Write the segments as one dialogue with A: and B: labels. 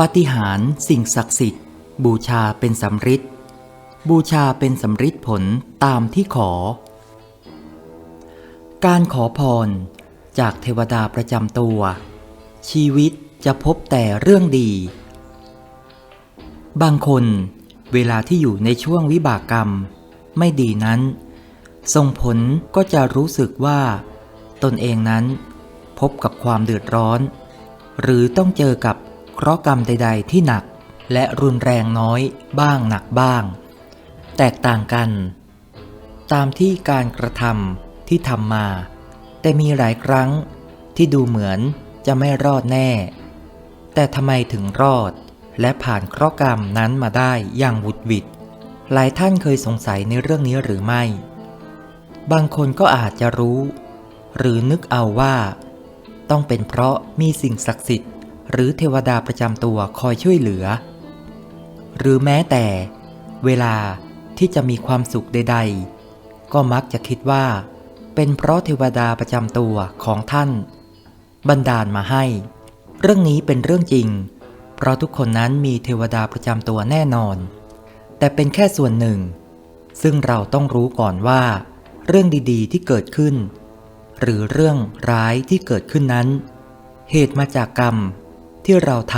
A: ปาฏิหาริย์สิ่งศักดิ์สิทธิ์ บูชาเป็นสำริดบูชาเป็นสำริดผลตามที่ขอ การขอพร จากเทวดาประจำตัว ชีวิตจะพบแต่เรื่องดี บางคนเวลาที่อยู่ในช่วงวิบากกรรม ไม่ดีนั้น ส่งผลก็จะรู้สึกว่า ตนเองนั้น พบกับความเดือดร้อน หรือต้องเจอกับ เคราะห์กรรมใด ๆ ที่หนักและรุนแรงน้อยบ้างหนักบ้าง แตกต่างกัน ตามที่การกระทำที่ทำมา แต่มีหลายครั้งที่ดูเหมือนจะไม่รอดแน่ แต่ทำไมถึงรอดและผ่านเคราะห์กรรมนั้นมาได้อย่างวุดวิดหลายท่านเคยสงสัยในเรื่องนี้หรือไม่ บางคนก็อาจจะรู้ หรือนึกเอาว่า ต้องเป็นเพราะมีสิ่งศักดิ์สิทธิ์ หรือเทวดาประจำตัวคอยช่วยเหลือ หรือแม้แต่ เวลาที่จะมีความสุขใด ๆ ก็มักจะคิดว่า เป็นเพราะเทวดาประจำตัวของท่าน บันดาลมาให้ เรื่องนี้เป็นเรื่องจริง เพราะทุกคนนั้นมีเทวดาประจำตัวแน่นอน แต่เป็นแค่ส่วนหนึ่ง ซึ่งเราต้องรู้ก่อนว่า เรื่องดีๆที่เกิดขึ้น หรือเรื่องร้ายที่เกิดขึ้นนั้น เหตุมาจากกรรม ที่เราท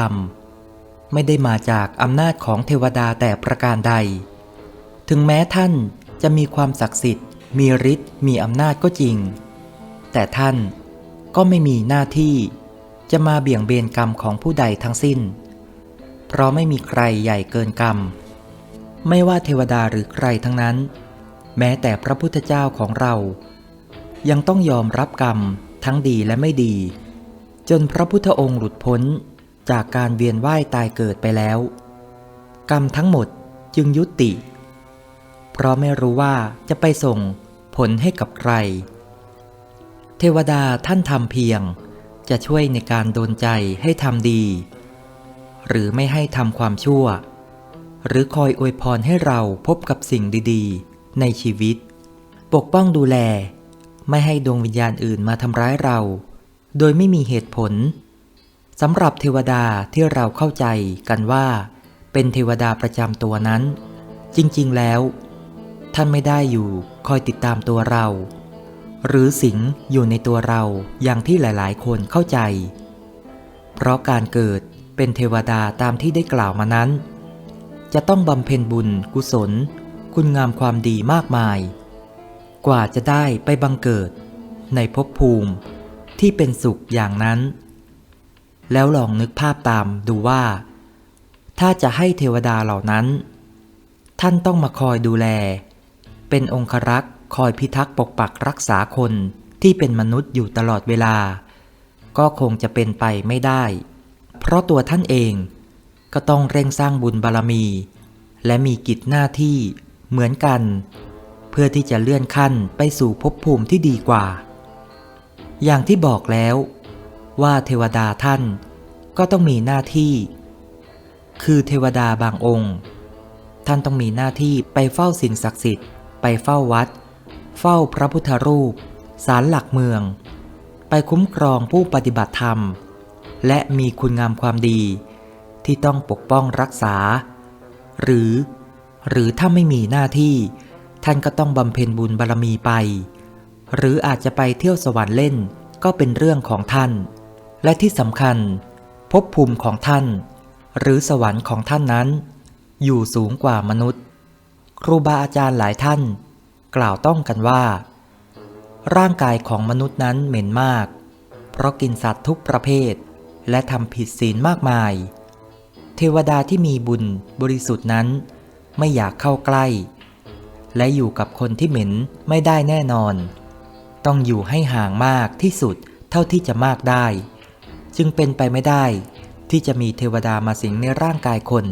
A: ำไม่ได้มาจากอำนาจของเทวดาแต่ประการใด ถึงแม้ท่านจะมีความศักดิ์สิทธิ์ มีฤทธิ์มีอำนาจก็จริง แต่ท่านก็ไม่มีหน้าที่จะมาเบี่ยงเบนกรรมของผู้ใดทั้งสิ้น เพราะไม่มีใครใหญ่เกินกรรม ไม่ว่าเทวดาหรือใครทั้งนั้น แม้แต่พระพุทธเจ้าของเรา ยังต้องยอมรับกรรมทั้งดีและไม่ดี จนพระพุทธองค์หลุดพ้น จากการเวียนว่ายตายเกิดไปแล้ว กรรมทั้งหมดจึงยุติ เพราะไม่รู้ว่าจะไปส่งผลให้กับใคร เทวดาท่านทำเพียงจะช่วยในการโดนใจให้ทำดี หรือไม่ให้ทำความชั่ว หรือคอยอวยพรให้เราพบกับสิ่งดีๆ ในชีวิต ปกป้องดูแล ไม่ให้ดวงวิญญาณอื่นมาทำร้ายเรา โดยไม่มีเหตุผล สำหรับเทวดาที่เราเข้าใจกันว่า เป็นเทวดาประจำตัวนั้น จริงๆแล้ว ท่านไม่ได้อยู่คอยติดตามตัวเรา หรือสิงอยู่ในตัวเราอย่างที่หลายๆ คนเข้าใจ เพราะการเกิดเป็นเทวดาตามที่ได้กล่าวมานั้น จะต้องบำเพ็ญบุญกุศล คุณงามความดีมากมาย กว่าจะได้ไปบังเกิด ในภพภูมิที่เป็นสุขอย่างนั้น แล้วลองนึกภาพตามดูว่า ถ้าจะให้เทวดาเหล่านั้น ท่านต้องมาคอยดูแล เป็นองครักษ์คอยพิทักษ์ปกปักรักษาคนที่เป็นมนุษย์อยู่ตลอดเวลา ก็คงจะเป็นไปไม่ได้ เพราะตัวท่านเองก็ต้องเร่งสร้างบุญบารมี และมีกิจหน้าที่เหมือนกัน เพื่อที่จะเลื่อนขั้นไปสู่ภพภูมิที่ดีกว่า อย่างที่บอกแล้วว่าเทวดาท่าน ก็ต้องมีหน้าที่ คือเทวดาบางองค์ ท่านต้องมีหน้าที่ไปเฝ้าสิ่งศักดิ์สิทธิ์ ไปเฝ้าวัด เฝ้าพระพุทธรูปศาลหลักเมือง ไปคุ้มครองผู้ปฏิบัติธรรม และมีคุณงามความดี ที่ต้องปกป้องรักษา หรือ หรือถ้าไม่มีหน้าที่ ท่านก็ต้องบำเพ็ญบุญบารมีไป หรืออาจจะไปเที่ยวสวรรค์เล่นก็เป็นเรื่องของท่าน และที่สำคัญ ภพภูมิของท่าน หรือสวรรค์ของท่านนั้น อยู่สูงกว่ามนุษย์ ครูบาอาจารย์หลายท่าน กล่าวต้องกันว่า ร่างกายของมนุษย์นั้นเหม็นมาก เพราะกินสัตว์ทุกประเภท และทำผิดศีลมากมาย เทวดาที่มีบุญบริสุทธิ์นั้น ไม่อยากเข้าใกล้ และอยู่กับคนที่เหม็นไม่ได้แน่นอน ต้องอยู่ให้ห่างมากที่สุดเท่าที่จะมากได้ จึงเป็นไปไม่ได้ ที่จะมีเทวดามาสิงในร่างกายคน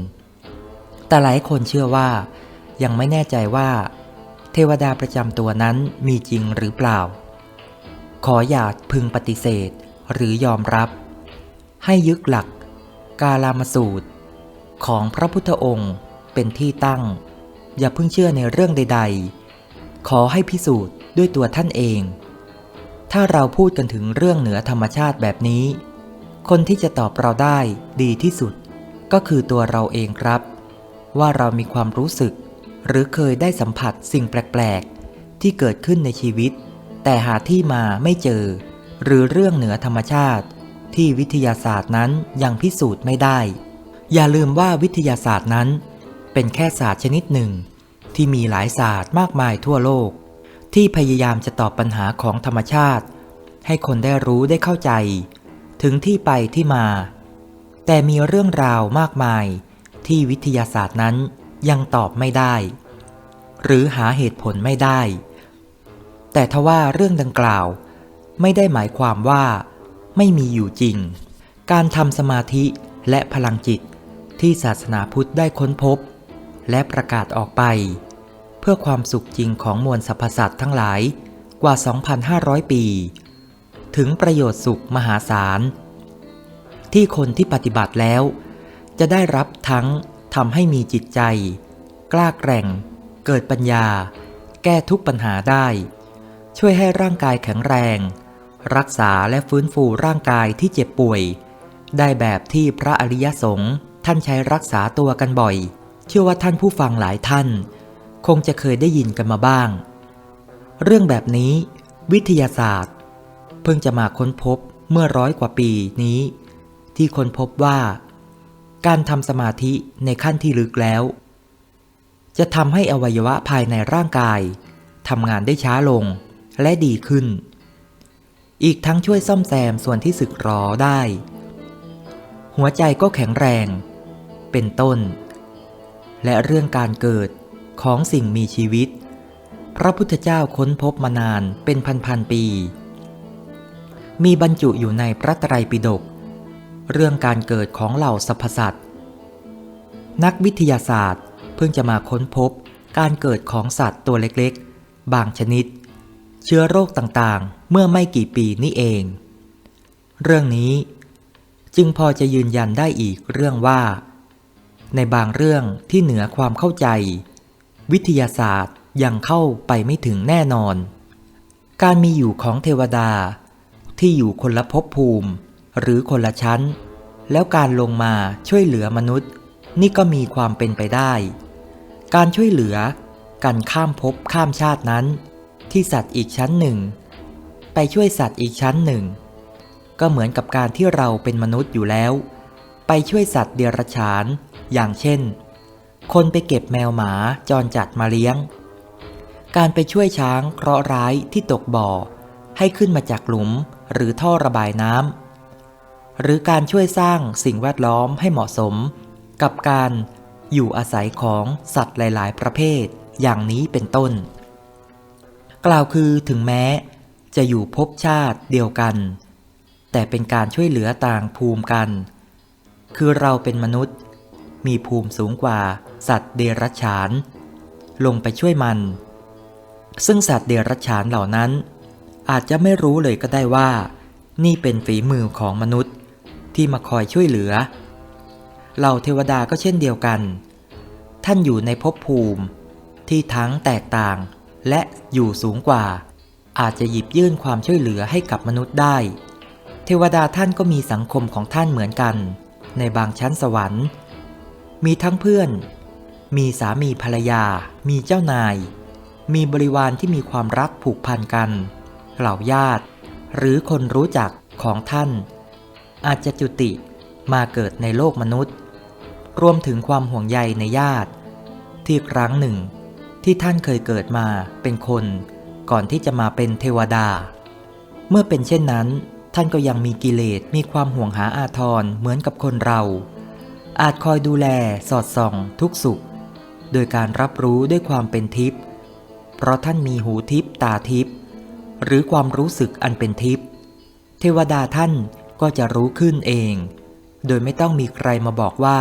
A: แต่หลายคนเชื่อว่า ยังไม่แน่ใจว่า เทวดาประจำตัวนั้นมีจริงหรือเปล่า ขออย่าพึงปฏิเสธหรือยอมรับ ให้ยึดหลัก กาลามสูตร ของพระพุทธองค์เป็นที่ตั้ง อย่าเพิ่งเชื่อในเรื่องใด ๆ ขอให้พิสูจน์ด้วยตัวท่านเอง ถ้าเราพูดกันถึงเรื่องเหนือธรรมชาติแบบนี้ คนที่จะตอบเราได้ดีที่สุด ก็คือตัวเราเองครับ ว่าเรามีความรู้สึก หรือเคยได้สัมผัสสิ่งแปลก ๆ ที่เกิดขึ้นในชีวิต แต่หาที่มาไม่เจอ หรือเรื่องเหนือธรรมชาติ ที่วิทยาศาสตร์นั้นยังพิสูจน์ไม่ได้ อย่าลืมว่าวิทยาศาสตร์นั้น เป็นแค่ศาสตร์ชนิดหนึ่ง ที่มีหลายศาสตร์มากมายทั่วโลก ที่พยายามจะตอบปัญหาของธรรมชาติ ให้คนได้รู้ได้เข้าใจ ถึงที่ไปที่มา แต่มีเรื่องราวมากมายที่วิทยาศาสตร์นั้นยังตอบไม่ได้ หรือหาเหตุผลไม่ได้ แต่ทว่าเรื่องดังกล่าว ไม่ได้หมายความว่า ไม่มีอยู่จริง การทำสมาธิและพลังจิตที่ศาสนาพุทธได้ค้นพบ และประกาศออกไป เพื่อความสุขจริงของมวลสรรพสัตว์ทั้งหลายกว่า 2,500 ปี ถึงประโยชน์สุขมหาศาล ที่คนที่ปฏิบัติแล้ว จะได้รับทั้งทำให้มีจิตใจ กล้าแกร่ง เกิดปัญญา แก้ทุกปัญหาได้ ช่วยให้ร่างกายแข็งแรง รักษาและฟื้นฟูร่างกายที่เจ็บป่วย ได้แบบที่พระอริยสงฆ์ท่านใช้รักษาตัวกันบ่อย เชื่อว่าท่านผู้ฟังหลายท่าน คงจะเคยได้ยินกันมาบ้าง เรื่องแบบนี้ วิทยาศาสตร์ เพิ่งจะมาค้นพบเมื่อร้อยกว่าปีนี้ ที่ค้นพบว่า การทำสมาธิในขั้นที่ลึกแล้ว จะทำให้อวัยวะภายในร่างกายทำงานได้ช้าลงและดีขึ้น อีกทั้งช่วยซ่อมแซมส่วนที่สึกหรอได้ หัวใจก็แข็งแรง เป็นต้น และเรื่องการเกิดของสิ่งมีชีวิต พระพุทธเจ้าค้นพบมานานเป็นพันๆปี มีบรรจุอยู่ในพระไตรปิฎกเรื่องการเกิดของเหล่าสรรพสัตว์นักวิทยาศาสตร์เพิ่งจะมาค้นพบการเกิดของสัตว์ตัวเล็กๆ บางชนิด เชื้อโรคต่างๆ เมื่อไม่กี่ปีนี้เอง เรื่องนี้จึงพอจะยืนยันได้อีกเรื่องว่า ในบางเรื่องที่เหนือความเข้าใจ วิทยาศาสตร์ยังเข้าไปไม่ถึงแน่นอน การมีอยู่ของเทวดา ที่อยู่คนละภพภูมิ หรือคนละชั้น แล้วการลงมาช่วยเหลือมนุษย์ นี่ก็มีความเป็นไปได้ การช่วยเหลือกันข้ามภพข้ามชาตินั้น ที่สัตว์อีกชั้นหนึ่ง ไปช่วยสัตว์อีกชั้นหนึ่ง ก็เหมือนกับการที่เราเป็นมนุษย์อยู่แล้ว ไปช่วยสัตว์เดรัจฉาน อย่างเช่น คนไปเก็บแมวหมาจรจัดมาเลี้ยง การไปช่วยช้างเคราะห์ร้ายที่ตกบ่อให้ขึ้นมาจากหลุม หรือท่อระบายน้ำหรือการช่วยสร้างสิ่งแวดล้อมให้เหมาะสม กับการอยู่อาศัยของสัตว์หลาย ๆ ประเภทอย่างนี้เป็นต้น กล่าวคือถึงแม้ จะอยู่ภพชาติเดียวกัน แต่เป็นการช่วยเหลือต่างภูมิกัน คือเราเป็นมนุษย์ มีภูมิสูงกว่าสัตว์เดรัจฉาน ลงไปช่วยมัน ซึ่งสัตว์เดรัจฉานเหล่านั้น อาจจะไม่รู้เลยก็ได้ว่า นี่เป็นฝีมือของมนุษย์ที่มาคอยช่วยเหลือ เหล่าเทวดาก็เช่นเดียวกัน ท่านอยู่ในภพภูมิ ที่ทั้งแตกต่างและอยู่สูงกว่า อาจจะหยิบยื่นความช่วยเหลือให้กับมนุษย์ได้ เทวดาท่านก็มีสังคมของท่านเหมือนกัน ในบางชั้นสวรรค์ มีทั้งเพื่อน มีสามีภรรยา มีเจ้านาย มีบริวารที่มีความรักผูกพันกัน เหล่าญาติ หรือคนรู้จักของท่าน อาจจะจุติมาเกิดในโลกมนุษย์ รวมถึงความห่วงใยในญาติ ที่ครั้งหนึ่ง ที่ท่านเคยเกิดมาเป็นคน ก่อนที่จะมาเป็นเทวดา เมื่อเป็นเช่นนั้น ท่านก็ยังมีกิเลสมีความห่วงหาอาทรเหมือนกับคนเรา อาจคอยดูแลสอดส่อง ทุกสุข โดยการรับรู้ด้วยความเป็นทิพย์เพราะท่านมีหูทิพย์ตาทิพย์ หรือความรู้สึกอันเป็นทิพย์เทวดาท่านก็จะรู้ขึ้นเอง โดยไม่ต้องมีใครมาบอกว่า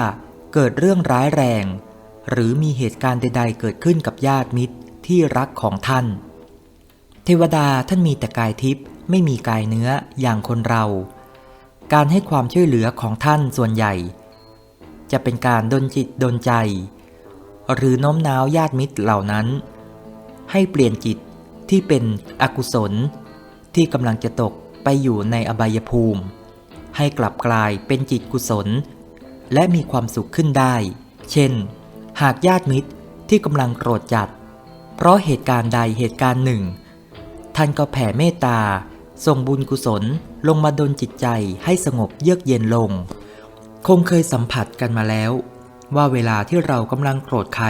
A: เกิดเรื่องร้ายแรง หรือมีเหตุการณ์ใด ๆ เกิดขึ้นกับญาติมิตรที่รักของท่าน เทวดาท่านมีแต่กายทิพย์ไม่มีกายเนื้ออย่างคนเรา การให้ความช่วยเหลือของท่านส่วนใหญ่ จะเป็นการดนจิตดนใจ หรือน้มน้าวญาติมิตรเหล่านั้น ให้เปลี่ยนจิต ที่เป็นอกุศล ที่กำลังจะตกไปอยู่ในอบายภูมิ ให้กลับกลายเป็นจิตกุศล และมีความสุขขึ้นได้ เช่น หากญาติมิตรที่กำลังโกรธจัด เพราะเหตุการณ์ใดเหตุการณ์หนึ่ง ท่านก็แผ่เมตตาส่งบุญกุศลลงมาดลจิตใจให้สงบเยือกเย็นลง คงเคยสัมผัสกันมาแล้ว ว่าเวลาที่เรากำลังโกรธใคร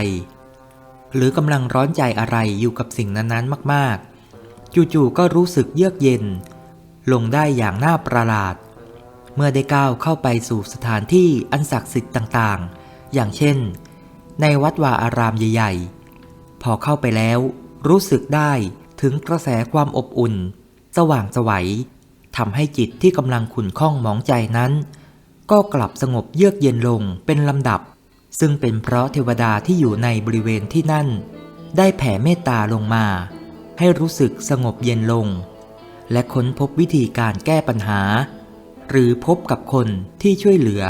A: หรือกำลังร้อนใจอะไรอยู่กับสิ่งนั้นๆมากๆ จู่ๆก็รู้สึกเยือกเย็น ลงได้อย่างน่าประหลาด เมื่อได้ก้าวเข้าไปสู่สถานที่อันศักดิ์สิทธิ์ต่างๆ อย่างเช่น ในวัดวาอารามใหญ่ๆ พอเข้าไปแล้ว รู้สึกได้ถึงกระแสความอบอุ่น สว่างสวัยทำให้จิตที่กำลังขุ่นข้องหมองใจนั้น ก็กลับสงบเยือกเย็นลงเป็นลำดับ ซึ่งเป็นเพราะเทวดาที่อยู่ในบริเวณที่นั่น ได้แผ่เมตตาลงมา ให้รู้สึกสงบเย็นลง และค้นพบวิธีการแก้ปัญหา หรือพบกับคนที่ช่วยเหลือ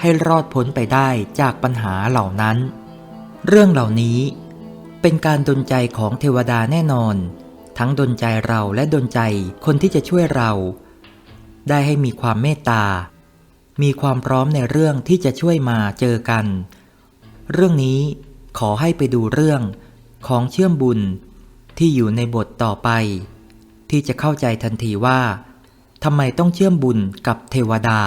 A: ให้รอดพ้นไปได้จากปัญหาเหล่านั้น เรื่องเหล่านี้เป็นการดลใจของเทวดาแน่นอน ทั้งดลใจเราและดลใจคนที่จะช่วยเรา ได้ให้มีความเมตตา มีความพร้อมในเรื่องที่จะช่วยมาเจอกัน เรื่องนี้ขอให้ไปดูเรื่องของเชื่อมบุญที่อยู่ในบทต่อไป ที่จะเข้าใจทันทีว่าทำไมต้องเชื่อมบุญกับเทวดา